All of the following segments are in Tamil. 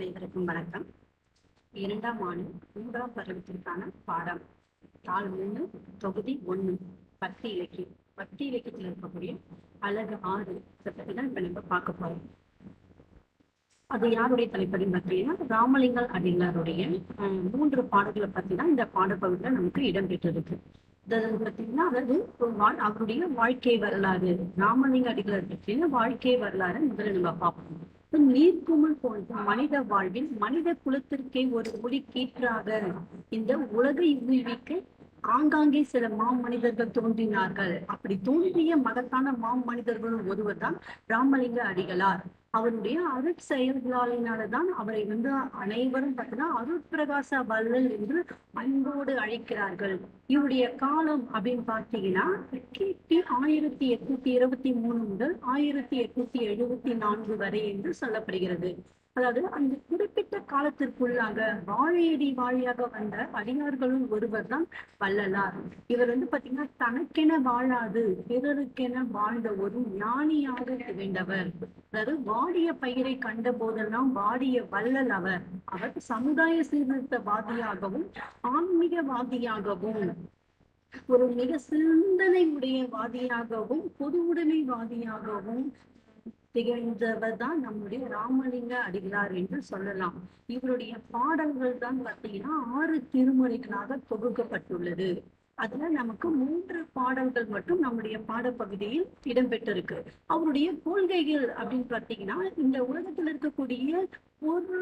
அனைவருக்கும் வணக்கம். இரண்டாம் ஆண்டு மூன்றாம் பருவத்திற்கான பாடம். தாள் மூணு தொகுதி ஒண்ணு பக்தி இலக்கியம். பக்தி இலக்கியத்தில் இருக்கக்கூடிய அழகு ஆறு சட்டத்தை தான் இப்ப நம்ம பார்க்க போறோம். அது யாருடைய தலைப்படின்னு பார்த்தீங்கன்னா ராமலிங்கம் அடிகளாருடைய மூன்று பாடல்களை பத்தி தான் இந்த பாடப்பகுதியில் நமக்கு இடம்பெற்றிருக்கு பெற்றிருக்கு. பார்த்தீங்கன்னா அதாவது அவருடைய வாழ்க்கை வரலாறு ராமலிங்க அடிகளார் பற்றின வாழ்க்கை வரலாறு முதல்ல நம்ம பார்ப்போம். மற்றும் நீர்க்குமிழ் போன்ற மனித வாழ்வில் மனித குலத்திற்கே ஒரு ஒளி கீற்றாக இந்த உலகை உயிர்விக்க ஆங்காங்கே சில மாமனிதர்கள் தோன்றினார்கள். அப்படி தோன்றிய மகத்தான மாமனிதர்களும் ஒருவர் தான் ராமலிங்க அடிகளார். அவருடைய அருட்செயல்களாலினால்தான் அவரை வந்து அனைவரும் பார்த்தீங்கன்னா அருட்பிரகாச வல்லல் என்று அன்போடு அழைக்கிறார்கள். இவருடைய காலம் அப்படின்னு பார்த்தீங்கன்னா கிபி ஆயிரத்தி எட்நூத்தி இருபத்தி மூணு முதல் ஆயிரத்தி எட்நூத்தி எழுபத்தி நான்கு வரை என்று சொல்லப்படுகிறது. அதாவது அந்த குறிப்பிட்ட காலத்திற்குள்ளாக வாழையடி வாழியாக வந்த அடியார்களும் ஒருவர் தான் வள்ளலார். இவர் வந்து பாத்தீங்கன்னா தனக்கென வாழாது பிறருக்கென வாழ்ந்த ஒரு ஞானியாக வேண்டவர் அதாவது வாடிய பயிரை கண்ட போதெல்லாம் வாடிய வள்ளல் அவர். அவர் சமுதாய சீர்திருத்தவாதியாகவும் ஆன்மீகவாதியாகவும் ஒரு மிக சிந்தனை உடைய வாதியாகவும் பொது உடைமைவாதியாகவும் திகழ்ந்தவர் தான் நம்முடைய ராமலிங்க அடிகளார் என்று சொல்லலாம். இவருடைய பாடல்கள் தான் பார்த்தீங்கன்னா ஆறு திருமுறைகளாக தொகுக்கப்பட்டுள்ளது. அதுல நமக்கு மூன்று பாடல்கள் மட்டும் நம்முடைய பாடப்பகுதியில் இடம்பெற்றிருக்கு. அவருடைய கொள்கைகள் அப்படின்னு பார்த்தீங்கன்னா இந்த உலகத்தில் இருக்கக்கூடிய ஒரு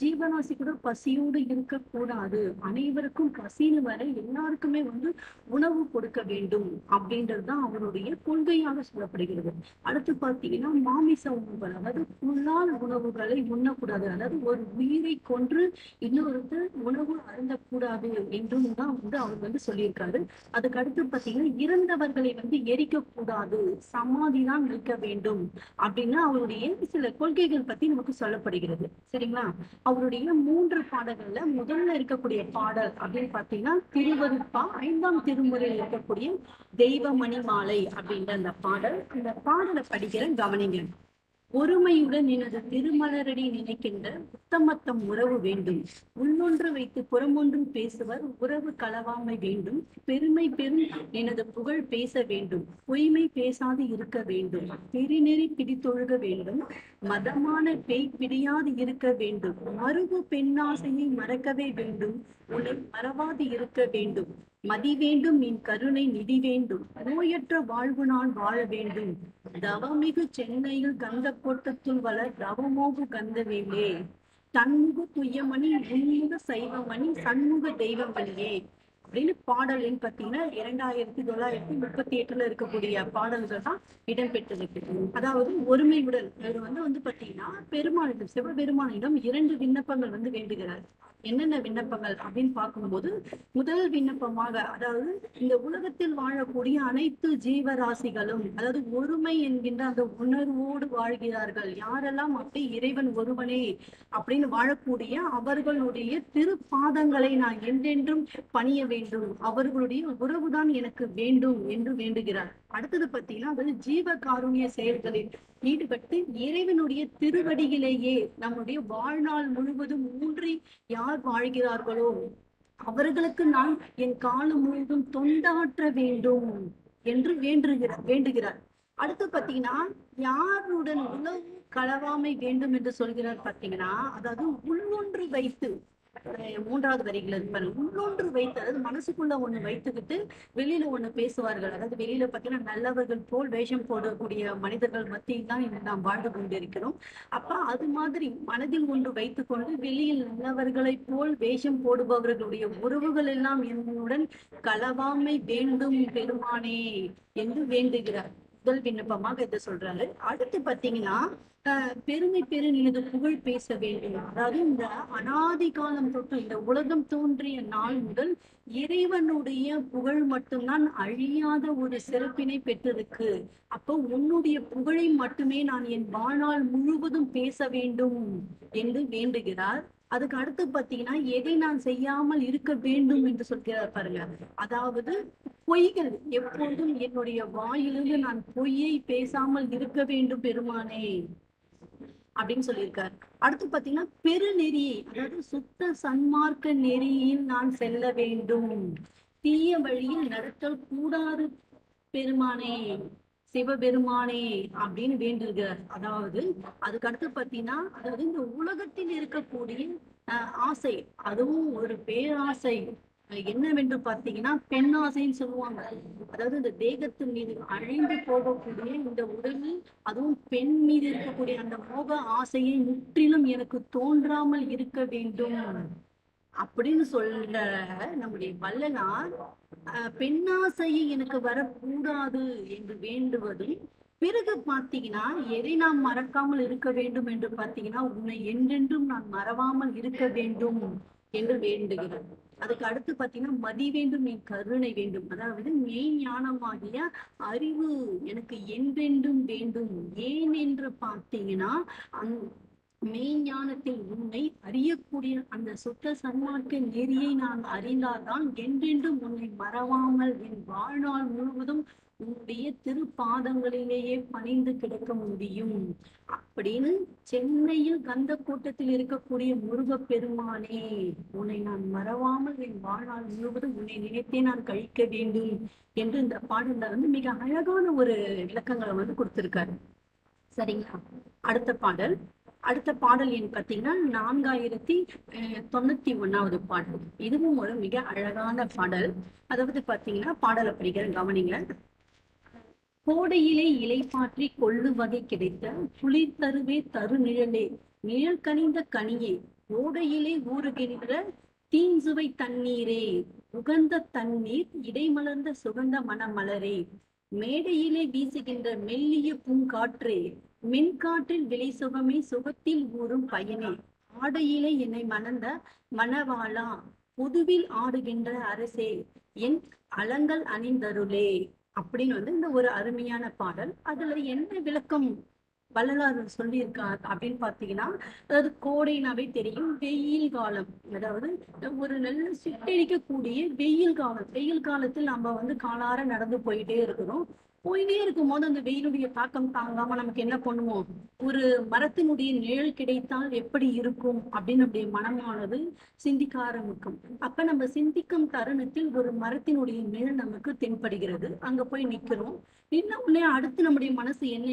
ஜீவராசி கூட பசியோடு இருக்கக்கூடாது. அனைவருக்கும் பசின்னு வர எல்லாருக்குமே வந்து உணவு கொடுக்க வேண்டும் அப்படின்றது தான் அவருடைய கொள்கையாக சொல்லப்படுகிறது. அடுத்து பார்த்தீங்கன்னா மாமிச உணவுகள் அதாவது புல்லால் உணவுகளை உண்ணக்கூடாது. அதாவது ஒரு உயிரை கொன்று இன்னொருத்த உணவு அருந்தக்கூடாது என்றும் தான் வந்து அவர் வந்து சொல்லியிருக்காரு. அதுக்கு அடுத்து பார்த்தீங்கன்னா இறந்தவர்களை வந்து எரிக்க கூடாது சமாதி தான் இருக்க வேண்டும் அப்படின்னு அவருடைய சில கொள்கைகள் பத்தி நமக்கு சொல்லப்படுகிறது. சரிங்களா? அவருடைய மூன்று பாடல்கள்ல முதல்ல இருக்கக்கூடிய பாடல் அப்படின்னு பாத்தீங்கன்னா திருவருப்பா ஐந்தாம் திருமுறையில் இருக்கக்கூடிய தெய்வமணி மாலை அப்படின்ற அந்த பாடல். அந்த பாடலை படிக்கிற கவனிங்க. ஒருமையுடன் எனது திருமலரடி நினைக்கின்ற உத்தமத்தம் உறவு வேண்டும். உள்ளொன்று வைத்து புறமொன்றும் பேசுவர் உறவு களவாமை வேண்டும். பெருமை பெரும் எனது புகழ் பேச வேண்டும். பொய்மை பேசாது இருக்க வேண்டும். பெருநெறி பிடித்தொழுக வேண்டும். மதமான பேய் பிடியாது இருக்க வேண்டும். மறுபு பெண்ணாசையை மறக்கவே வேண்டும். உன்னை மறவாது இருக்க வேண்டும். மதி வேண்டும் என் கருணை நிதி வேண்டும் நோயற்ற வாழ்வு நான் வாழ வேண்டும். தவமிகு சென்னையில் கந்த கோட்டத்துள் வளர் தவமோகு கந்தவேலே. தன்முக துய்யமணி உன்முக சைவமணி சண்முக தெய்வமணியே. அப்படின்னு பாடல்னு பார்த்தீங்கன்னா இரண்டாயிரத்தி தொள்ளாயிரத்தி முப்பத்தி எட்டுல இருக்கக்கூடிய பாடல்கள் தான் இடம்பெற்றிருக்கு. அதாவது ஒருமையுடன் இவர் வந்து வந்து பார்த்தீங்கன்னா பெருமானிடம் சிவபெருமானிடம் இரண்டு விண்ணப்பங்கள் வந்து வேண்டுகிறார். என்னென்ன விண்ணப்பங்கள் அப்படின்னு பார்க்கும்போது முதல் விண்ணப்பமாக அதாவது இந்த உலகத்தில் வாழக்கூடிய அனைத்து ஜீவராசிகளும் அதாவது ஒருமை என்கின்ற அந்த உணர்வோடு வாழ்கிறார்கள். யாரெல்லாம் அப்படி இறைவன் ஒருவனே அப்படின்னு வாழக்கூடிய அவர்களுடைய திருப்பாதங்களை நான் என்றென்றும் பணிய வேண்டும். அவர்களுடைய உறவுதான் எனக்கு வேண்டும் என்று வேண்டுகிறார். அடுத்தது பார்த்தீங்கன்னா அதாவது ஜீவ காருண்ய செயல்களில் ஈடுபட்டு இறைவனுடைய திருவடியிலேயே நம்முடைய வாழ்நாள் முழுவதும் ஊன்றி யார் வாழ்கிறார்களோ அவர்களுக்கு நான் என் காலம் முழுவதும் தொண்டாற்ற வேண்டும் என்று வேண்டுகிறார் வேண்டுகிறார். அடுத்து பாத்தீங்கன்னா யாருடன் உணவு களவாமை வேண்டும் என்று சொல்கிறார் பாத்தீங்கன்னா அதாவது உள்ளொன்று வைத்து மூன்றாவது வரிகள் இருப்பாரு உள்ளொன்று வைத்து அதாவது மனசுக்குள்ள ஒண்ணு வைத்துக்கிட்டு வெளியில ஒண்ணு பேசுவார்கள். அதாவது வெளியில பாத்தீங்கன்னா நல்லவர்கள் போல் வேஷம் போடக்கூடிய மனிதர்கள் மத்தியில் தான் இன்று நாம் வாழ்ந்து கொண்டிருக்கிறோம். அப்ப அது மாதிரி மனதில் ஒன்று வைத்துக்கொண்டு வெளியில் நல்லவர்களை போல் வேஷம் போடுபவர்களுடைய உறவுகள் எல்லாம் என்னுடன் கலவாமை வேண்டும் பெருமானே என்று வேண்டுகிறார். முதல் விண்ணப்பமாக இதை சொல்றாரு. அடுத்து பாத்தீங்கன்னா பெருமை பெருநிலது புகழ் பேச வேண்டும். அதாவது இந்த அனாதி காலம் தொட்டு இந்த உலகம் தோன்றிய நாள் முதல் இறைவனுடைய புகழ் மட்டும்தான் அழியாத ஒரு சிறப்பினை பெற்றிருக்கு. அப்போ உன்னுடைய புகழை மட்டுமே நான் என் வாழ்நாள் முழுவதும் பேச வேண்டும் என்று வேண்டுகிறார். அதுக்கு அடுத்து பாத்தீங்கன்னா எதை நான் செய்யாமல் இருக்க வேண்டும் என்று சொல்கிறார் பாருங்க. அதாவது பொய்கள் எப்போதும் என்னுடைய வாயிலிருந்து நான் பொய்யை பேசாமல் இருக்க வேண்டும் பெருமானே அப்படின்னு சொல்லியிருக்காரு. அடுத்து பாத்தீங்கன்னா பெருநெறி அதாவது சுத்த சன்மார்க்க நெறியில் நான் செல்ல வேண்டும். தீய வழியில் நடத்தல் கூடாது பெருமானே. சிவபெருமானே அப்படின்னு வேண்டுகிறார். அதாவது அதுக்கு அடுத்து பாத்தீங்கன்னா அதாவது இந்த உலகத்தில் இருக்கக்கூடிய ஆசை அதுவும் ஒரு பேராசை. என்னவென்று பார்த்தீங்கன்னா பெண் ஆசைன்னு சொல்லுவாங்க. அதாவது இந்த தேகத்தின் மீது அழிந்து போகக்கூடிய இந்த உடலில் அதுவும் பெண் மீது இருக்கக்கூடிய அந்த மோக ஆசையை முற்றிலும் எனக்கு தோன்றாமல் இருக்க வேண்டும். அப்படின்னு சொல்ற நம்முடைய வள்ளலார் பெண்ணாசையை எனக்கு வரக்கூடாது என்று வேண்டுவதும் பிறகு பார்த்தீங்கன்னா எதை நாம் மறக்காமல் இருக்க வேண்டும் என்று பார்த்தீங்கன்னா உன்னை என்றென்றும் நான் மறவாமல் இருக்க வேண்டும் என்று வேண்டுகிறேன். அதுக்கு அடுத்து பார்த்தீங்கன்னா மதி வேண்டும் என் கருணை வேண்டும். அதாவது மெய் ஞானமாகிய அறிவு எனக்கு என்றென்றும் வேண்டும். ஏன் என்று பார்த்தீங்கன்னா அந் மெய்ஞானத்தில் உன்னை அறியக்கூடிய அந்த சுத்த சன்மார்க்க நெறியை நான் அறிந்தால்தான் என்றென்றும் உன்னை மறவாமல் என் வாழ்நாள் முழுவதும் உன்னுடைய திருப்பாதங்களிலேயே பணிந்து கிடக்க முடியும். அப்படின்னு சென்னையில் கந்த கூட்டத்தில் இருக்கக்கூடிய முருகப் பெருமானே உன்னை நான் மறவாமல் என் வாழ்நாள் முழுவதும் உன்னை நினைத்தே நான் கழிக்க வேண்டும் என்று இந்த பாடல்ல வந்து மிக அழகான ஒரு விளக்கங்களை வந்து கொடுத்திருக்காரு. சரிங்களா? அடுத்த பாடல். அடுத்த பாடல் எண் பார்த்தீங்கன்னா நான்காயிரத்தி தொண்ணூத்தி ஒண்ணாவது பாடல். இதுவும் ஒரு மிக அழகான பாடல். அதாவது பார்த்தீங்கன்னா பாடலை படிக்கிற கவனிங்க. கோடையிலே இலை பாற்றி கொள்ளு வகை கிடைத்த குளிர் தருவே தரு நிழலே நிழல் கனிந்த கனியே ஓடையிலே ஊறுகின்ற தீஞ்சுவை தண்ணீரே உகந்த தண்ணீர் இடைமலர்ந்த சுகந்த மணமலரே மேடையிலே வீசுகின்ற மெல்லிய பூங்காற்றே மின்காட்டில் விலை சுகமே சுகத்தில் ஊறும் பயனே. ஆடையிலே என்னை மணந்த மணவாளா புதுவில் ஆடுகின்ற அரசே என் அலங்கள் அணிந்தருளே. அப்படின்னு வந்து இந்த ஒரு அருமையான பாடல். அதுல என்ன விளக்கம் வள்ளலார் சொல்லியிருக்கார் அப்படின்னு பார்த்தீங்கன்னா அதாவது கோடைனாவே தெரியும் வெயில் காலம். அதாவது ஒரு நல்ல சுட்டடிக்கக்கூடிய வெயில் காலம். வெயில் காலத்தில் நம்ம வந்து காலார நடந்து போயிட்டே இருக்கிறோம். போயிட்டே இருக்கும்போது அந்த வெயிலுடைய தாக்கம் தாங்காம நமக்கு என்ன பண்ணுவோம் ஒரு மரத்தினுடைய நிழல் கிடைத்தால் எப்படி இருக்கும் அப்படின்னு நம்முடைய மனமானது சிந்திக்க ஆரம்பிக்கும். அப்ப நம்ம சிந்திக்கும் தருணத்தில் ஒரு மரத்தினுடைய நிழல் நமக்கு தென்படுகிறது. அங்க போய் நிக்கிறோம். நின்ன உடனே அடுத்து நம்முடைய மனசு என்ன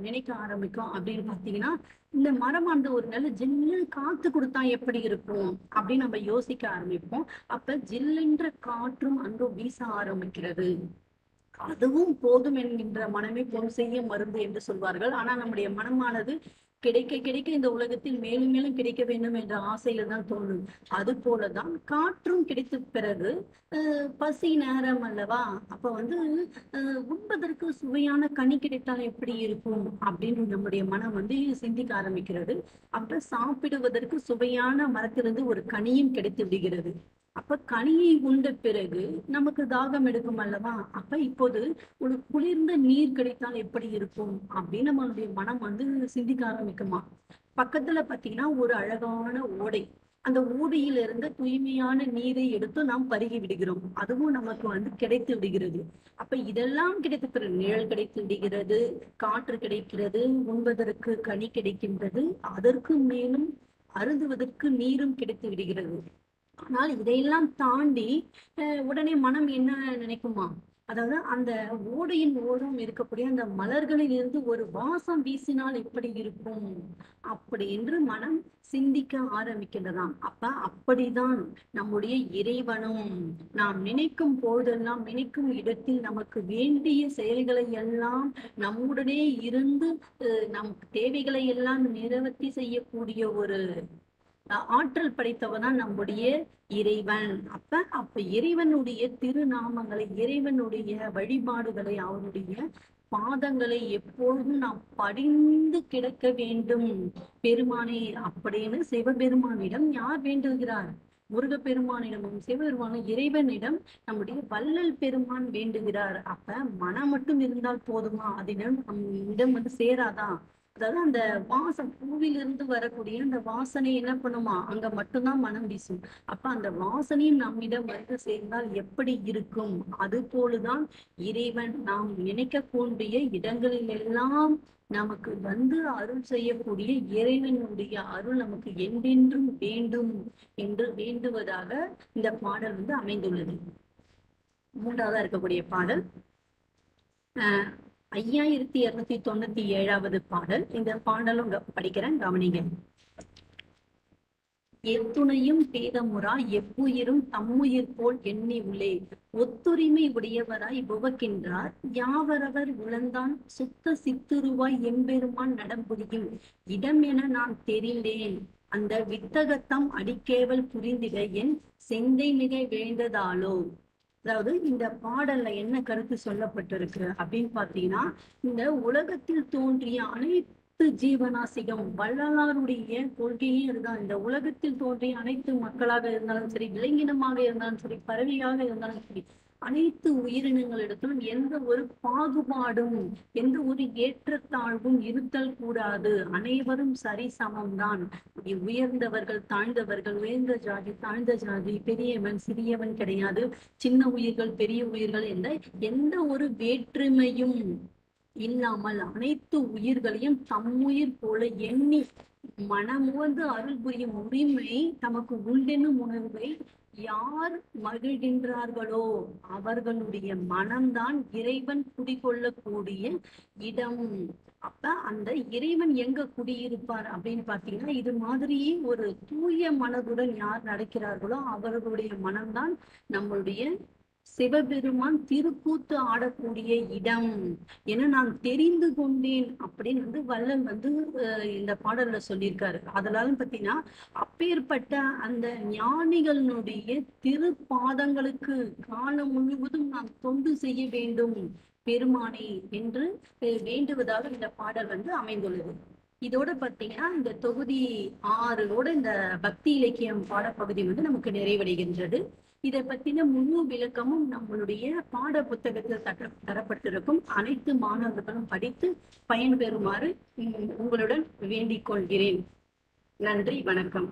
நினைக்க ஆரம்பிக்கும் அப்படின்னு பாத்தீங்கன்னா இந்த மரமானது ஒரு நல்ல ஜில்லு காத்து கொடுத்தா எப்படி இருக்கும் அப்படின்னு நம்ம யோசிக்க ஆரம்பிப்போம். அப்ப ஜில்லுன்ற காற்றும் அங்கு வீச ஆரம்பிக்கிறது. அதுவும் போதும் என்கின்ற மனமே பொன் செய்ய மருந்து என்று சொல்வார்கள். ஆனா நம்முடைய மனமானது கிடைக்க கிடைக்க இந்த உலகத்தில் மேலும் மேலும் கிடைக்க வேண்டும் என்ற ஆசையில தான் தோணும் அது போலதான் காற்றும் கிடைத்த பிறகு அஹ், பசி நேரம் அல்லவா? அப்ப வந்து உண்பதற்கு சுவையான கனி கிடைத்தால் எப்படி இருக்கும் அப்படின்னு நம்முடைய மனம் வந்து சிந்திக்க ஆரம்பிக்கிறது. அப்ப சாப்பிடுவதற்கு சுவையான மரத்திலிருந்து ஒரு கனியும் கிடைத்து விடுகிறது. அப்ப கனியை உண்ட பிறகு நமக்கு தாகம் எடுக்கும் அல்லவா? அப்ப இப்போது ஒரு குளிர்ந்த நீர் கிடைத்தால் எப்படி இருக்கும்? அப்படின்னு நம்மளுடைய மனம் வந்து சிந்திக்க ஆரம்பிக்குமா? பக்கத்துல பாத்தீங்கன்னா ஒரு அழகான ஓடை. அந்த ஓடையில இருந்து தூய்மையான நீரை எடுத்து நாம் பருகி விடுகிறோம். அதுவும் நமக்கு வந்து கிடைத்து விடுகிறது. அப்ப இதெல்லாம் கிடைத்த பிறகு நிழல் கிடைத்து விடுகிறது காற்று கிடைக்கிறது உண்பதற்கு கனி கிடைக்கின்றது. அதற்கு மேலும் அருந்துவதற்கு நீரும் கிடைத்து விடுகிறது. ஆனால் இதையெல்லாம் தாண்டி அஹ், உடனே மனம் என்ன நினைக்குமா? அதாவது அந்த ஓடையின் ஓரம் இருக்கக்கூடிய அந்த மலர்களில் இருந்து ஒரு வாசம் வீசினால் எப்படி இருக்கும்? அப்படி என்று மனம் சிந்திக்க ஆரம்பிக்கின்றதாம். அப்ப அப்படிதான் நம்முடைய இறைவனும் நாம் நினைக்கும் போதெல்லாம் நினைக்கும் இடத்தில் நமக்கு வேண்டிய செயல்களை எல்லாம் நம்முடனே இருந்து அஹ், நம் தேவைகளை எல்லாம் நிறைவேற்றி செய்யக்கூடிய ஒரு ஆற்றல் படைத்தவன் தான் நம்முடைய இறைவன். அப்ப அப்ப இறைவனுடைய திருநாமங்களை இறைவனுடைய வழிபாடுகளை அவனுடைய பாதங்களை எப்பொழுதும் நாம் படிந்து கிடக்க வேண்டும். பெருமானே அப்படின்னு சிவபெருமானிடம் யார் வேண்டுகிறார்? முருகப்பெருமானிடமும் சிவபெருமானும் இறைவனிடம் நம்முடைய வள்ளல் பெருமான் வேண்டுகிறார். அப்ப மனம் மட்டும் இருந்தால் போதுமா? அதம் நம் இடம் வந்து சேராதா? அதாவது அந்த வாசம் பூவிலிருந்து வரக்கூடிய அந்த வாசனை என்ன பண்ணுமா? அங்க மட்டும்தான் மனம் வீசும். அப்ப அந்த வாசனையும் நம்மிடம் வந்து சேர்ந்தால் எப்படி இருக்கும்? அது போலதான் இறைவன் நாம் நினைக்கக்கூடிய இடங்களில் எல்லாம் நமக்கு வந்து அருள் செய்யக்கூடிய இறைவனுடைய அருள் நமக்கு என்றென்றும் வேண்டும் என்று வேண்டுவதாக இந்த பாடல் வந்து அமைந்துள்ளது. மூன்றாவதா இருக்கக்கூடிய பாடல். ஆஹ் ஐயாயிரத்தி இருநூத்தி தொண்ணூத்தி ஏழாவது பாடல். இந்த பாடலும் படிக்கிறேன் கவனிங்க. எத்துணையும் பேதமுறா எவ்வுயிரும் தம்முயிர் போல் எண்ணி உள்ளே. ஒத்துரிமை உடையவராய் புவக்கின்றார். யாவரவர் உழந்தான் சுத்த சித்துருவாய் எம்பெருமான் நடம்புரியும் இடம் என நான் தெரிந்தேன். அந்த வித்தகத்தம் அடிக்கேவல் புரிந்திட என் செந்தை மிக விழுந்ததாலோ அதாவது இந்த பாடல்ல என்ன கருத்து சொல்லப்பட்டிருக்கு அப்படின்னு பாத்தீங்கன்னா இந்த உலகத்தில் தோன்றிய அனைத்து ஜீவனாசிகம் வள்ளலாருடைய கொள்கையே இதுதான் இந்த உலகத்தில் தோன்றிய அனைத்து மக்களாக இருந்தாலும் சரி விலங்கினமாக இருந்தாலும் சரி பறவையாக இருந்தாலும் சரி அனைத்து உயிரினங்களிடத்திலும் எந்த ஒரு பாகுபாடும் எந்த ஒரு ஏற்றத்தாழ்வும் இருத்தல் கூடாது. அனைவரும் சரி சமம்தான். உயர்ந்தவர்கள் தாழ்ந்தவர்கள் உயர்ந்த ஜாதி தாழ்ந்த ஜாதி பெரியவன் சிறியவன் கிடையாது. சின்ன உயிர்கள் பெரிய உயிர்கள் என்ற எந்த ஒரு வேற்றுமையும் இல்லாமல் அனைத்து உயிர்களையும் தம்முயிர் போல எண்ணி மனமுவந்து அருள் புரியும் உரிமை தமக்கு உண்டெனும் உணர்வை யார் மகிழ்கின்றார்களோ அவர்களுடைய மனம்தான் இறைவன் குடிகொள்ளக்கூடிய இடம். அப்ப அந்த இறைவன் எங்க குடியிருப்பார் அப்படின்னு பாத்தீங்கன்னா இது மாதிரியே ஒரு தூய மனதுடன் யார் நடக்கிறார்களோ அவர்களுடைய மனம்தான் நம்மளுடைய சிவபெருமான் திருக்கூத்து ஆடக்கூடிய இடம். என நான் தெரிந்து கொண்டேன் அப்படின்னு வந்து வல்லம் வந்து இந்த பாடல்ல சொல்லியிருக்காரு. அதனால பாத்தீங்கன்னா அப்பேற்பட்ட அந்த ஞானிகளுடைய திருப்பாதங்களுக்கு காலம் முழுவதும் நாம் தொண்டு செய்ய வேண்டும் பெருமானே என்று வேண்டுவதாக இந்த பாடல் வந்து அமைந்துள்ளது. இதோட பாத்தீங்கன்னா இந்த தொகுதி ஆறோட இந்த பக்தி இலக்கியம் பாடப்பகுதி வந்து நமக்கு நிறைவடைகின்றது. இதை பத்தின முழு விளக்கமும் நம்மளுடைய பாட புத்தகத்தில் தர தரப்பட்டிருக்கும். அனைத்து மாணவர்களும் படித்து பயன்பெறுமாறு உம், உங்களுடன் வேண்டிக் கொள்கிறேன். நன்றி வணக்கம்.